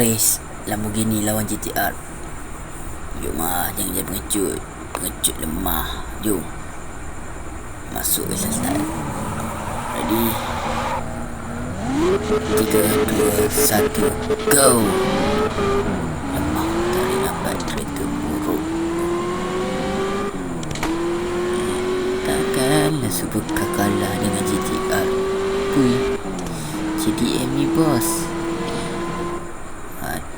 race Lamborghini lawan GTR Jom lah Jangan jadi pengecut. Pengecut lemah. Jom. Masuk ke start Ready? Tiga, dua, satu Go! Lemah Tak lambat Kereta buruk. Takkanlah Supercar kalah dengan GTR Pui. GDM ni bos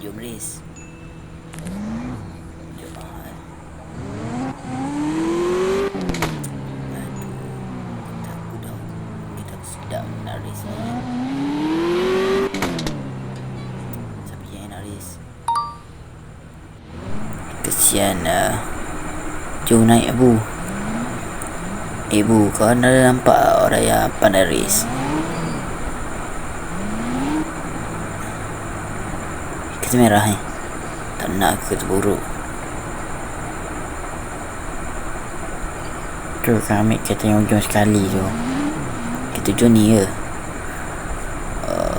Jom race Jom Aduh aku dah Kita sedap nak race ni. Siapa yang nak race? Kesian lah. Jom naik Abu. Ibu kau dah nampak orang yang pandai race Kereta merah ni. Tak nak aku kereta buruk Tu kan ambil kereta yang ujung sekali tu. Kereta Johnny ke uh,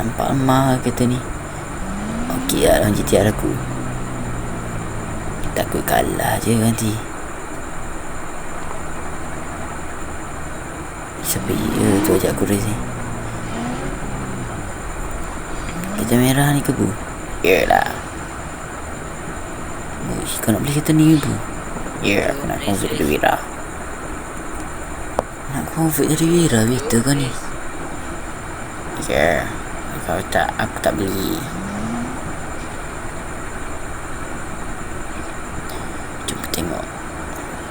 Nampak lemah lah kereta ni. Okey lah dalam GTR aku. Takut kalah je nanti. Siapa ya tu ajak aku race ni Kereta merah ni ke bu? Yelah. Uish, kau nak beli kereta ni bu? Ya, aku nak convert jadi Wira Nak convert jadi Wira Vita kau ni. Ya. Kau tak, aku tak beli. Jom tengok.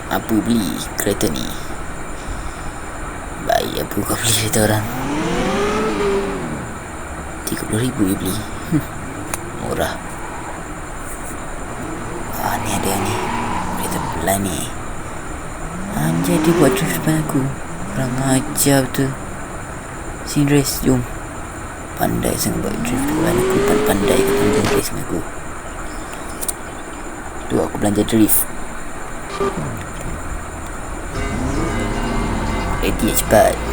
Abu beli kereta ni? Baik Abu kau beli kereta orang RM30,000 dia Hmm, Murah. Ah ni ada ni. Kereta pelan ni. Anjay dia buat drift depan aku Kurang ajar betul. Sini race jom. Pandai sangat buat drift depan aku. Pandai ke pandai race dengan aku? Tu aku belanja drift. Ready cepat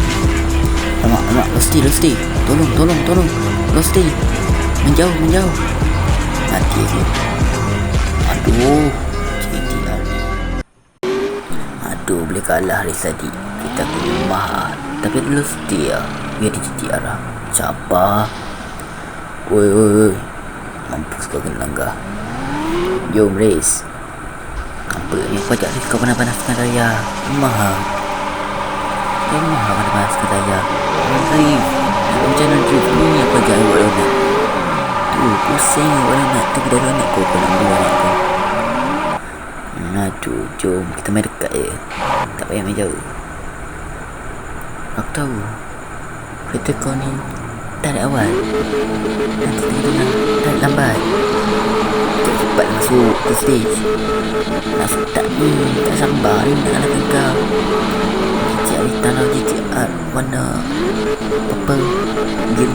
Alamak, alamak, Losti, Losti Tolong, tolong, tolong. Losti Menjauh, menjauh. Mati aku. Aduh. GTR Aduh, boleh kalah race tadi. Kita lemah lah. Tapi Losti lah. Biar di GTR lah Cabar Woi, woi, woi. Mampus kau kena langgar. Jom race Apa ni? Ajak race kau panas-panaskan raya? Lemah lah Lemah lah panas-panaskan raya Drift Macam mana drift ni apa ajak buat donat Tu pusing buat donat Tu kedai donat kau kau beli donat kau. Hmm, Aduh jom kita main dekat je. Tak payah main jauh. Aku tahu Kereta kau ni Tarik awal Nanti tengah-tengah Tarik lambat. Cepat cepat masuk ke stage. Nak tak ni Tak sabar ni nak kalahkan kau GTR hitam lah GTR Warna Purple Green.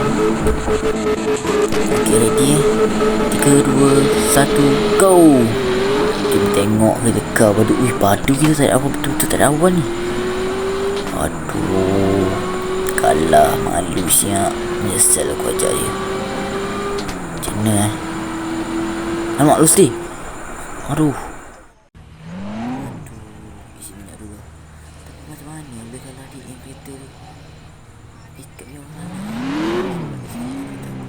Okay ready eh? Tiga, dua, satu Go! Kita tengok kereta kau padu Wih padu kita tak ada awal Betul-betul tak ada awal ni? Aduh Kalah malu siap Menyesal aku ajak dia. Macam mana eh? Alamak Lusti Aduh. Aduh Isi minyak dulu Lepas mana Bila kalau dia yang kereta Pick up yang orang mana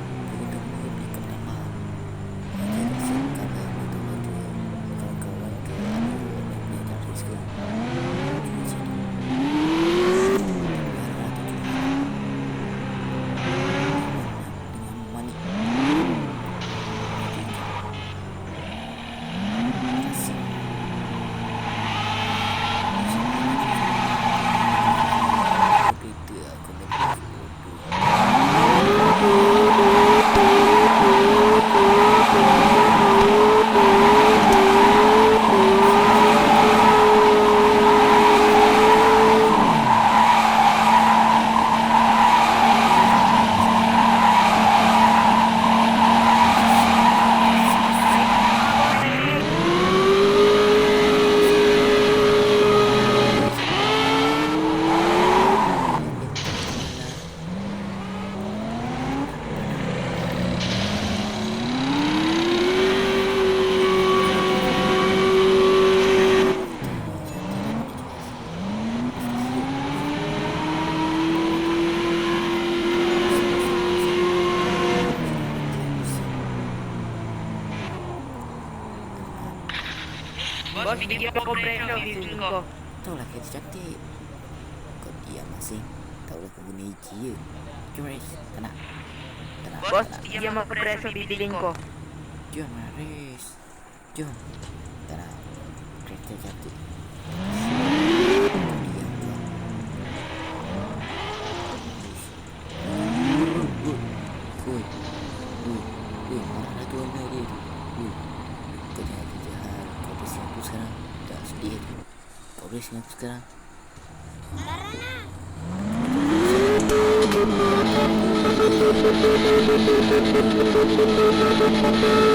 Tahu lah kereta cantik. Kau diam masing. Tahu lah kau guna hiji je. Jom Riz. Tak nak. Tak nak. Bos, nak. bigyan mo presyo, bibigyan ko. Jom lah Riz. Jom. Tak nak. Kereta cantik. Kau diam kau. Riz. Ui. Ui. Ui. Marah lagi owner dia tu. Ui. Kau jangan kerja hal. Kau bersih aku sekarang. Tak sedih tu. Kau bersih aku sekarang.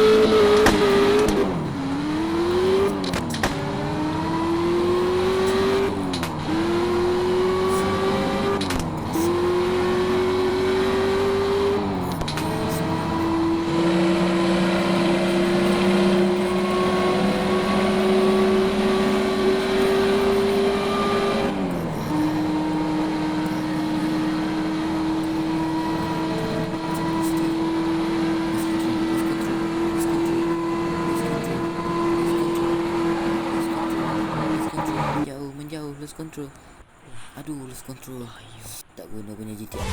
Menjauh, control. Aduh, lose control. Tak guna punya GTR.